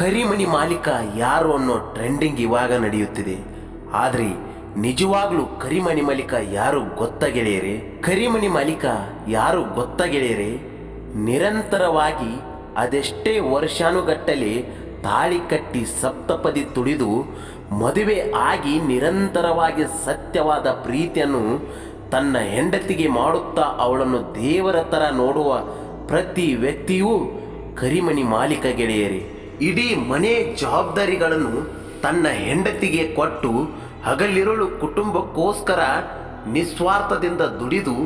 ಕರಿಮಣಿ ಮಾಲೀಕ ಯಾರು ಅನ್ನೋ ಟ್ರೆಂಡಿಂಗ್ ಇವಾಗ ನಡೆಯುತ್ತಿದೆ. ಆದ್ರೆ ನಿಜವಾಗ್ಲೂ ಕರಿಮಣಿ ಮಾಲೀಕ ಯಾರು ಗೊತ್ತ ಗೆಳೆಯರೆ? ಕರಿಮಣಿ ಮಾಲೀಕ ಯಾರು ಗೊತ್ತ ಗೆಳೆಯರೆ? ನಿರಂತರವಾಗಿ ಅದೆಷ್ಟೇ ವರ್ಷಾನುಗಟ್ಟಲೆ ತಾಳಿ ಕಟ್ಟಿ ಸಪ್ತಪದಿ ತುಡಿದು ಮದುವೆ ಆಗಿ ನಿರಂತರವಾಗಿ ಸತ್ಯವಾದ ಪ್ರೀತಿಯನ್ನು ತನ್ನ ಹೆಂಡತಿಗೆ ಮಾಡುತ್ತಾ ಅವಳನ್ನು ದೇವರ ಥರ ನೋಡುವ ಪ್ರತಿ ವ್ಯಕ್ತಿಯೂ ಕರಿಮಣಿ ಮಾಲೀಕ ಗೆಳೆಯರಿ. ಇಡೀ ಮನೆ ಜವಾಬ್ದಾರಿಗಳನ್ನು ತನ್ನ ಹೆಂಡತಿಗೆ ಕೊಟ್ಟು ಹಗಲಿರುಳು ಕುಟುಂಬಕ್ಕೋಸ್ಕರ ನಿಸ್ವಾರ್ಥದಿಂದ ದುಡಿದು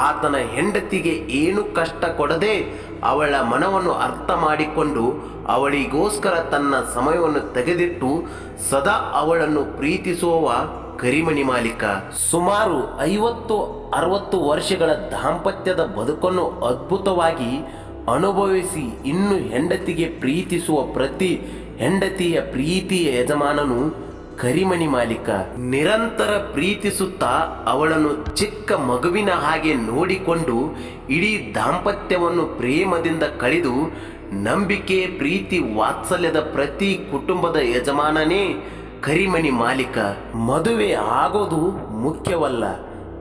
ಆತನ ಹೆಂಡತಿಗೆ ಏನು ಕಷ್ಟ ಕೊಡದೆ ಅವಳ ಮನವನ್ನು ಅರ್ಥ ಮಾಡಿಕೊಂಡು ಅವಳಿಗೋಸ್ಕರ ತನ್ನ ಸಮಯವನ್ನು ತೆಗೆದಿಟ್ಟು ಸದಾ ಅವಳನ್ನು ಪ್ರೀತಿಸುವವ ಕರಿಮಣಿ ಮಾಲೀಕ. ಸುಮಾರು ಐವತ್ತು ಅರವತ್ತು ವರ್ಷಗಳ ದಾಂಪತ್ಯದ ಬದುಕನ್ನು ಅದ್ಭುತವಾಗಿ ಅನುಭವಿಸಿ ಇನ್ನು ಹೆಂಡತಿಗೆ ಪ್ರೀತಿಸುವ ಪ್ರತಿ ಹೆಂಡತಿಯ ಪ್ರೀತಿಯ ಯಜಮಾನನು ಕರಿಮಣಿ ಮಾಲೀಕ. ನಿರಂತರ ಪ್ರೀತಿಸುತ್ತಾ ಅವಳನ್ನು ಚಿಕ್ಕ ಮಗುವಿನ ಹಾಗೆ ನೋಡಿಕೊಂಡು ಇಡೀ ದಾಂಪತ್ಯವನ್ನು ಪ್ರೇಮದಿಂದ ಕಳೆದು ನಂಬಿಕೆ, ಪ್ರೀತಿ, ವಾತ್ಸಲ್ಯದ ಪ್ರತಿ ಕುಟುಂಬದ ಯಜಮಾನನೇ ಕರಿಮಣಿ ಮಾಲೀಕ. ಮದುವೆ ಆಗೋದು ಮುಖ್ಯವಲ್ಲ.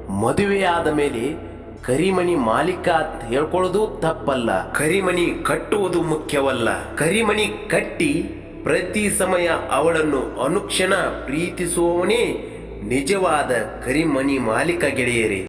ಮದುವೆಯಾದ ಮೇಲೆ ಕರಿಮಣಿ ಮಾಲೀಕ ಅಂತ ಹೇಳ್ಕೊಳ್ಳೋದು ತಪ್ಪಲ್ಲ. ಕರಿಮಣಿ ಕಟ್ಟುವುದು ಮುಖ್ಯವಲ್ಲ. ಕರಿಮಣಿ ಕಟ್ಟಿ ಪ್ರತಿ ಸಮಯ ಅವಳನ್ನು ಅನುಕ್ಷಣ ಪ್ರೀತಿಸುವವನೇ ನಿಜವಾದ ಕರಿಮಣಿ ಮಾಲೀಕ ಗೆಳೆಯರೇ.